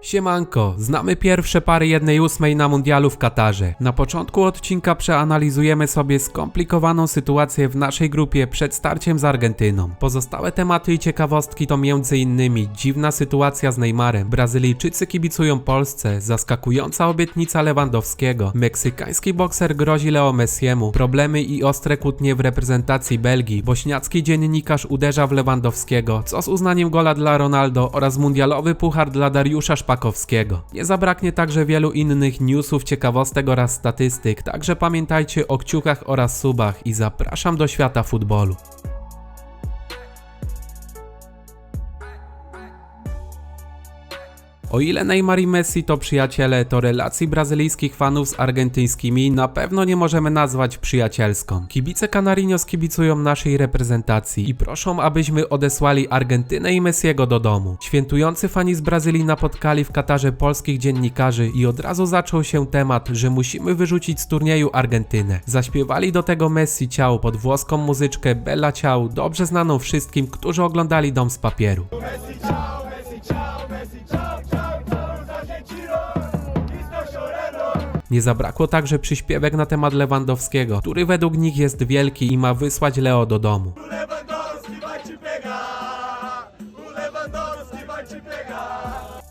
Siemanko, znamy pierwsze pary jednej ósmej na mundialu w Katarze. Na początku odcinka przeanalizujemy sobie skomplikowaną sytuację w naszej grupie przed starciem z Argentyną. Pozostałe tematy i ciekawostki to m.in. dziwna sytuacja z Neymarem, Brazylijczycy kibicują Polsce, zaskakująca obietnica Lewandowskiego, meksykański bokser grozi Leo Messiemu, problemy i ostre kłótnie w reprezentacji Belgii, bośniacki dziennikarz uderza w Lewandowskiego, co z uznaniem gola dla Ronaldo oraz mundialowy puchar dla Dariusza Szpakowskiego. Nie zabraknie także wielu innych newsów, ciekawostek oraz statystyk, także pamiętajcie o kciukach oraz subach i zapraszam do świata futbolu. O ile Neymar i Messi to przyjaciele, to relacji brazylijskich fanów z argentyńskimi na pewno nie możemy nazwać przyjacielską. Kibice Canarinos kibicują naszej reprezentacji i proszą, abyśmy odesłali Argentynę i Messiego do domu. Świętujący fani z Brazylii napotkali w Katarze polskich dziennikarzy i od razu zaczął się temat, że musimy wyrzucić z turnieju Argentynę. Zaśpiewali do tego Messi ciał pod włoską muzyczkę Bella Ciao, dobrze znaną wszystkim, którzy oglądali Dom z papieru. Messi Nie zabrakło także przyśpiewek na temat Lewandowskiego, który według nich jest wielki i ma wysłać Leo do domu. Lewandowski Lewandowski.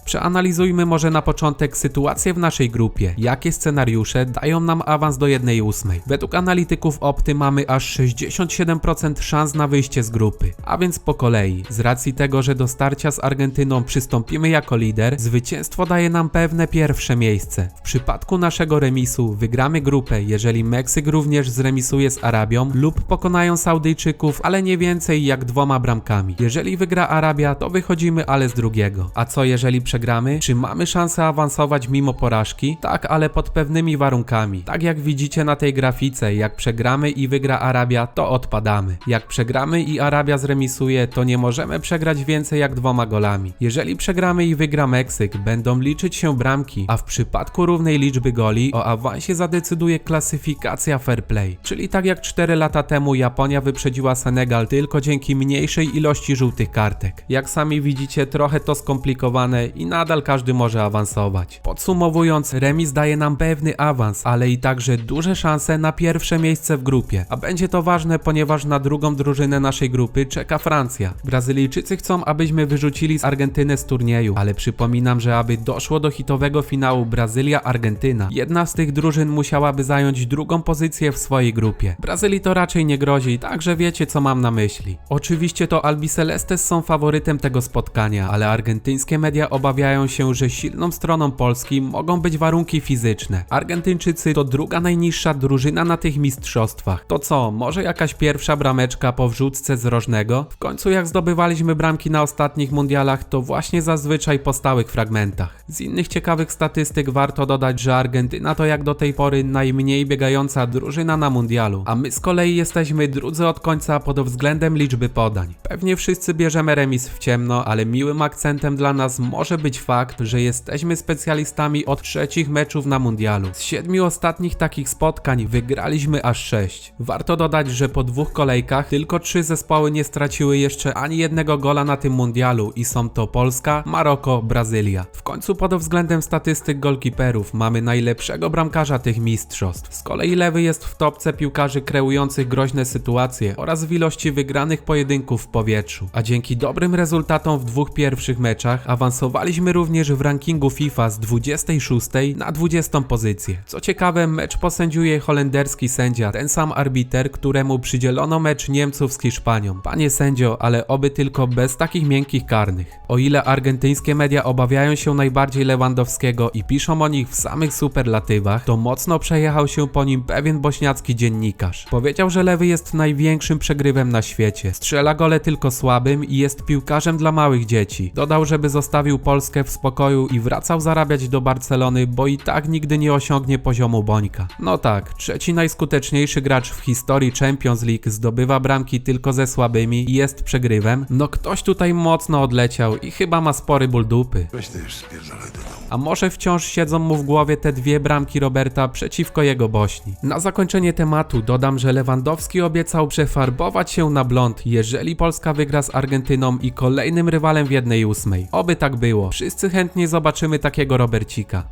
Przeanalizujmy może na początek sytuację w naszej grupie. Jakie scenariusze dają nam awans do 1-8? Według analityków Opty mamy aż 67% szans na wyjście z grupy. A więc po kolei. Z racji tego, że do starcia z Argentyną przystąpimy jako lider, zwycięstwo daje nam pewne pierwsze miejsce. W przypadku naszego remisu wygramy grupę, jeżeli Meksyk również zremisuje z Arabią lub pokonają Saudyjczyków, ale nie więcej jak dwoma bramkami. Jeżeli wygra Arabia, to wychodzimy ale z drugiego. A co jeżeli przegramy? Czy mamy szansę awansować mimo porażki? Tak, ale pod pewnymi warunkami. Tak jak widzicie na tej grafice, jak przegramy i wygra Arabia, to odpadamy. Jak przegramy i Arabia zremisuje, to nie możemy przegrać więcej jak dwoma golami. Jeżeli przegramy i wygra Meksyk, będą liczyć się bramki, a w przypadku równej liczby goli o awansie zadecyduje klasyfikacja fair play. Czyli tak jak 4 lata temu Japonia wyprzedziła Senegal tylko dzięki mniejszej ilości żółtych kartek. Jak sami widzicie, trochę to skomplikowane i nadal każdy może awansować. Podsumowując, remis daje nam pewny awans, ale i także duże szanse na pierwsze miejsce w grupie. A będzie to ważne, ponieważ na drugą drużynę naszej grupy czeka Francja. Brazylijczycy chcą, abyśmy wyrzucili z Argentyny z turnieju, ale przypominam, że aby doszło do hitowego finału Brazylia-Argentyna, jedna z tych drużyn musiałaby zająć drugą pozycję w swojej grupie. Brazylii to raczej nie grozi, także wiecie co mam na myśli. Oczywiście to Albicelestes są faworytem tego spotkania, ale argentyńskie media obawiają się, że silną stroną Polski mogą być warunki fizyczne. Argentyńczycy to druga najniższa drużyna na tych mistrzostwach. To co, może jakaś pierwsza brameczka po wrzutce z rożnego? W końcu jak zdobywaliśmy bramki na ostatnich mundialach, to właśnie zazwyczaj po stałych fragmentach. Z innych ciekawych statystyk warto dodać, że Argentyna to jak do tej pory najmniej biegająca drużyna na mundialu, a my z kolei jesteśmy drudzy od końca pod względem liczby podań. Pewnie wszyscy bierzemy remis w ciemno, ale miłym akcentem dla nas może być fakt, że jesteśmy specjalistami od trzecich meczów na mundialu. Z siedmiu ostatnich takich spotkań wygraliśmy aż sześć. Warto dodać, że po dwóch kolejkach tylko trzy zespoły nie straciły jeszcze ani jednego gola na tym mundialu i są to Polska, Maroko, Brazylia. W końcu pod względem statystyk golkiperów mamy najlepszego bramkarza tych mistrzostw. Z kolei lewy jest w topce piłkarzy kreujących groźne sytuacje oraz w ilości wygranych pojedynków w powietrzu. A dzięki dobrym rezultatom w dwóch pierwszych meczach awansowaliśmy również w rankingu FIFA z 26 na 20 pozycję. Co ciekawe, mecz posędziuje holenderski sędzia, ten sam arbiter, któremu przydzielono mecz Niemców z Hiszpanią. Panie sędzio, ale oby tylko bez takich miękkich karnych. O ile argentyńskie media obawiają się najbardziej Lewandowskiego i piszą o nich w samych superlatywach, to mocno przejechał się po nim pewien bośniacki dziennikarz. Powiedział, że lewy jest największym przegrywem na świecie. Strzela gole tylko słabym i jest piłkarzem dla małych dzieci. Dodał, żeby zostawił Polskę w spokoju i wracał zarabiać do Barcelony, bo i tak nigdy nie osiągnie poziomu Bońka. No tak, trzeci najskuteczniejszy gracz w historii Champions League zdobywa bramki tylko ze słabymi i jest przegrywem. No ktoś tutaj mocno odleciał i chyba ma spory ból dupy. Weź ty już do domu. A może wciąż siedzą mu w głowie te dwie bramki Roberta przeciwko jego Bośni. Na zakończenie tematu dodam, że Lewandowski obiecał przefarbować się na blond, jeżeli Polska wygra z Argentyną i kolejnym rywalem w jednej ósmej. Oby tak było. Wszyscy chętnie zobaczymy takiego Robercika.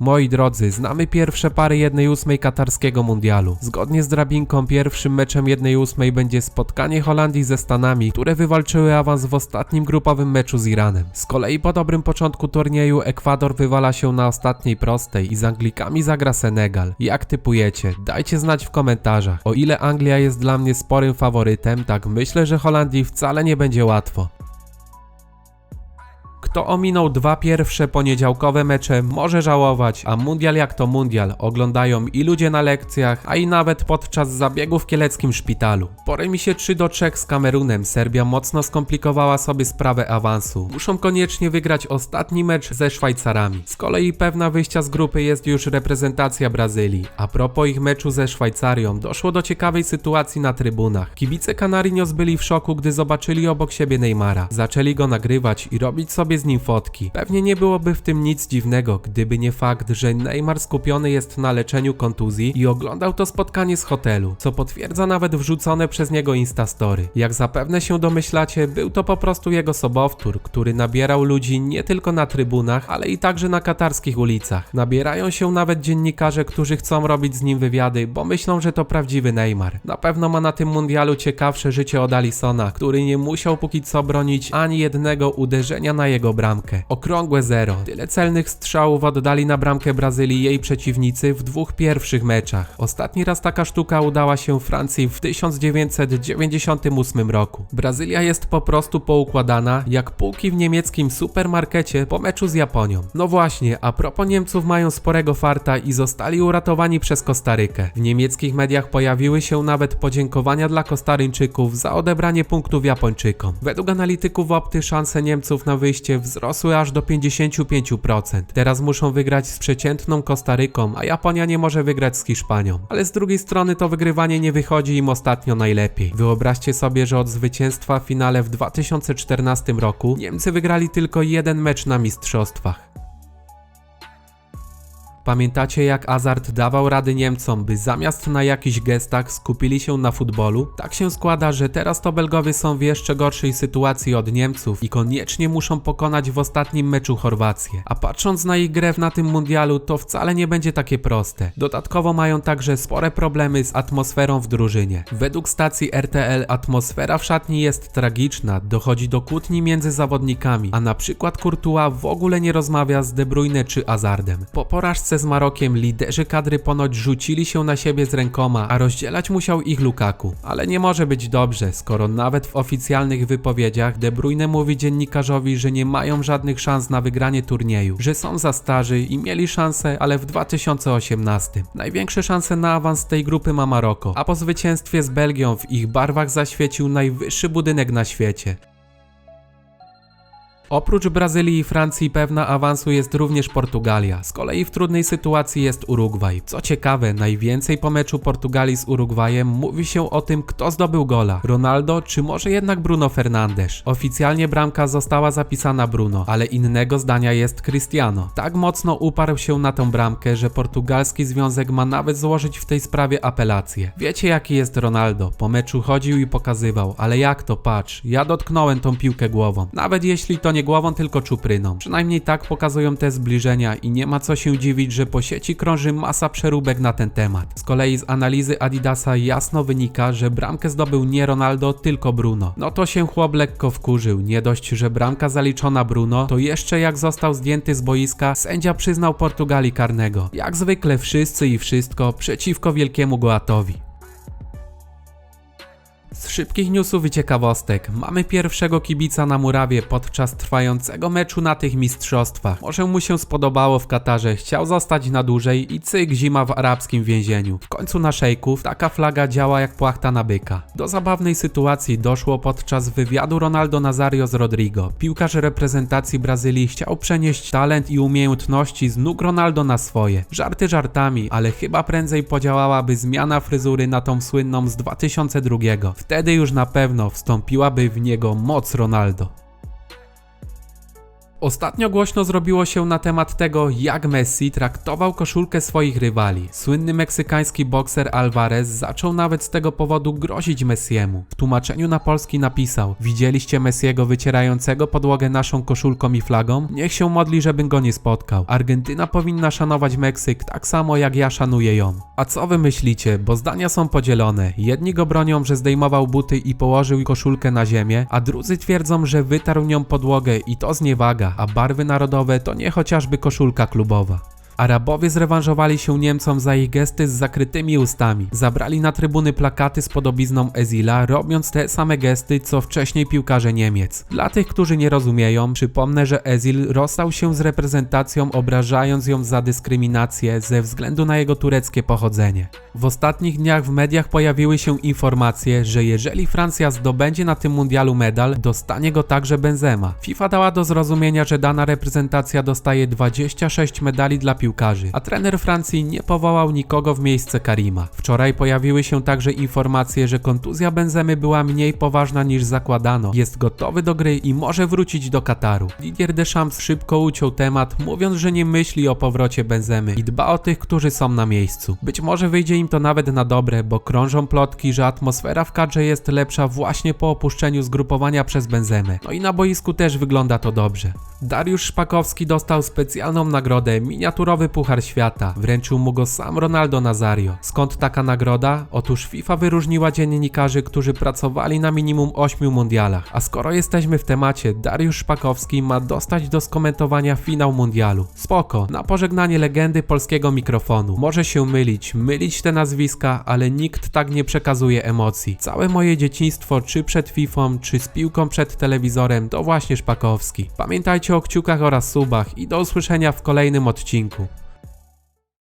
Moi drodzy, znamy pierwsze pary 1-8 katarskiego mundialu. Zgodnie z drabinką pierwszym meczem 1-8 będzie spotkanie Holandii ze Stanami, które wywalczyły awans w ostatnim grupowym meczu z Iranem. Z kolei po dobrym początku turnieju Ekwador wywala się na ostatniej prostej i z Anglikami zagra Senegal. Jak typujecie? Dajcie znać w komentarzach. O ile Anglia jest dla mnie sporym faworytem, tak myślę, że Holandii wcale nie będzie łatwo. Kto ominął dwa pierwsze poniedziałkowe mecze, może żałować, a mundial jak to mundial oglądają i ludzie na lekcjach, a i nawet podczas zabiegu w kieleckim szpitalu. Po remisie 3 do 3 z Kamerunem Serbia mocno skomplikowała sobie sprawę awansu. Muszą koniecznie wygrać ostatni mecz ze Szwajcarami. Z kolei pewna wyjścia z grupy jest już reprezentacja Brazylii. A propos ich meczu ze Szwajcarią, doszło do ciekawej sytuacji na trybunach. Kibice Canarinos byli w szoku, gdy zobaczyli obok siebie Neymara. Zaczęli go nagrywać i robić sobie z nim fotki. Pewnie nie byłoby w tym nic dziwnego, gdyby nie fakt, że Neymar skupiony jest na leczeniu kontuzji i oglądał to spotkanie z hotelu, co potwierdza nawet wrzucone przez niego Instastory. Jak zapewne się domyślacie, był to po prostu jego sobowtór, który nabierał ludzi nie tylko na trybunach, ale i także na katarskich ulicach. Nabierają się nawet dziennikarze, którzy chcą robić z nim wywiady, bo myślą, że to prawdziwy Neymar. Na pewno ma na tym mundialu ciekawsze życie od Alisona, który nie musiał póki co bronić ani jednego uderzenia na jego bramkę. Okrągłe zero. Tyle celnych strzałów oddali na bramkę Brazylii jej przeciwnicy w dwóch pierwszych meczach. Ostatni raz taka sztuka udała się Francji w 1998 roku. Brazylia jest po prostu poukładana jak półki w niemieckim supermarkecie po meczu z Japonią. No właśnie, a propos Niemców mają sporego farta i zostali uratowani przez Kostarykę. W niemieckich mediach pojawiły się nawet podziękowania dla Kostaryńczyków za odebranie punktów Japończykom. Według analityków Opty szanse Niemców na wyjście wzrosły aż do 55%. Teraz muszą wygrać z przeciętną Kostaryką, a Japonia nie może wygrać z Hiszpanią. Ale z drugiej strony to wygrywanie nie wychodzi im ostatnio najlepiej. Wyobraźcie sobie, że od zwycięstwa w finale w 2014 roku Niemcy wygrali tylko jeden mecz na mistrzostwach. Pamiętacie jak Azart dawał rady Niemcom, by zamiast na jakichś gestach skupili się na futbolu? Tak się składa, że teraz to Belgowie są w jeszcze gorszej sytuacji od Niemców i koniecznie muszą pokonać w ostatnim meczu Chorwację. A patrząc na ich grę na tym mundialu, to wcale nie będzie takie proste. Dodatkowo mają także spore problemy z atmosferą w drużynie. Według stacji RTL atmosfera w szatni jest tragiczna, dochodzi do kłótni między zawodnikami, a na przykład Courtois w ogóle nie rozmawia z De Bruyne czy Azardem. Po porażce z Marokiem liderzy kadry ponoć rzucili się na siebie z rękoma, a rozdzielać musiał ich Lukaku. Ale nie może być dobrze, skoro nawet w oficjalnych wypowiedziach De Bruyne mówi dziennikarzowi, że nie mają żadnych szans na wygranie turnieju, że są za starzy i mieli szansę, ale w 2018. Największe szanse na awans tej grupy ma Maroko, a po zwycięstwie z Belgią w ich barwach zaświecił najwyższy budynek na świecie. Oprócz Brazylii i Francji pewna awansu jest również Portugalia. Z kolei w trudnej sytuacji jest Urugwaj. Co ciekawe, najwięcej po meczu Portugalii z Urugwajem mówi się o tym, kto zdobył gola. Ronaldo czy może jednak Bruno Fernandes. Oficjalnie bramka została zapisana Bruno, ale innego zdania jest Cristiano. Tak mocno uparł się na tę bramkę, że portugalski związek ma nawet złożyć w tej sprawie apelację. Wiecie jaki jest Ronaldo? Po meczu chodził i pokazywał, ale jak to patrz, ja dotknąłem tą piłkę głową. Nawet jeśli to nie głową, tylko czupryną. Przynajmniej tak pokazują te zbliżenia i nie ma co się dziwić, że po sieci krąży masa przeróbek na ten temat. Z kolei z analizy Adidasa jasno wynika, że bramkę zdobył nie Ronaldo, tylko Bruno. No to się chłop lekko wkurzył. Nie dość, że bramka zaliczona Bruno, to jeszcze jak został zdjęty z boiska, sędzia przyznał Portugalii karnego. Jak zwykle wszyscy i wszystko przeciwko wielkiemu Goatowi. Z szybkich newsów i ciekawostek mamy pierwszego kibica na murawie podczas trwającego meczu na tych mistrzostwach. Może mu się spodobało w Katarze, chciał zostać na dłużej i cyk zima w arabskim więzieniu. W końcu na szejków taka flaga działa jak płachta na byka. Do zabawnej sytuacji doszło podczas wywiadu Ronaldo Nazario z Rodrigo. Piłkarz reprezentacji Brazylii chciał przenieść talent i umiejętności z nóg Ronaldo na swoje. Żarty żartami, ale chyba prędzej podziałałaby zmiana fryzury na tą słynną z 2002. Wtedy już na pewno wstąpiłaby w niego moc Ronaldo. Ostatnio głośno zrobiło się na temat tego, jak Messi traktował koszulkę swoich rywali. Słynny meksykański bokser Alvarez zaczął nawet z tego powodu grozić Messiemu. W tłumaczeniu na polski napisał: Widzieliście Messiego wycierającego podłogę naszą koszulką i flagą? Niech się modli, żebym go nie spotkał. Argentyna powinna szanować Meksyk tak samo jak ja szanuję ją. A co wy myślicie? Bo zdania są podzielone. Jedni go bronią, że zdejmował buty i położył koszulkę na ziemię, a drudzy twierdzą, że wytarł nią podłogę i to zniewaga, a barwy narodowe to nie chociażby koszulka klubowa. Arabowie zrewanżowali się Niemcom za ich gesty z zakrytymi ustami. Zabrali na trybuny plakaty z podobizną Ezila, robiąc te same gesty, co wcześniej piłkarze Niemiec. Dla tych, którzy nie rozumieją, przypomnę, że Ezil rozstał się z reprezentacją, obrażając ją za dyskryminację ze względu na jego tureckie pochodzenie. W ostatnich dniach w mediach pojawiły się informacje, że jeżeli Francja zdobędzie na tym mundialu medal, dostanie go także Benzema. FIFA dała do zrozumienia, że dana reprezentacja dostaje 26 medali dla piłkarzy, a trener Francji nie powołał nikogo w miejsce Karima. Wczoraj pojawiły się także informacje, że kontuzja Benzemy była mniej poważna niż zakładano. Jest gotowy do gry i może wrócić do Kataru. Didier Deschamps szybko uciął temat, mówiąc, że nie myśli o powrocie Benzemy i dba o tych, którzy są na miejscu. Być może wyjdzie im to nawet na dobre, bo krążą plotki, że atmosfera w kadrze jest lepsza właśnie po opuszczeniu zgrupowania przez Benzemę. No i na boisku też wygląda to dobrze. Dariusz Szpakowski dostał specjalną nagrodę, miniaturowy Puchar Świata. Wręczył mu go sam Ronaldo Nazario. Skąd taka nagroda? Otóż FIFA wyróżniła dziennikarzy, którzy pracowali na minimum 8 mundialach. A skoro jesteśmy w temacie, Dariusz Szpakowski ma dostać do skomentowania finał mundialu. Spoko, na pożegnanie legendy polskiego mikrofonu. Może się mylić, mylić te nazwiska, ale nikt tak nie przekazuje emocji. Całe moje dzieciństwo, czy przed FIFA, czy z piłką przed telewizorem, to właśnie Szpakowski. Pamiętajcie o kciukach oraz subach i do usłyszenia w kolejnym odcinku.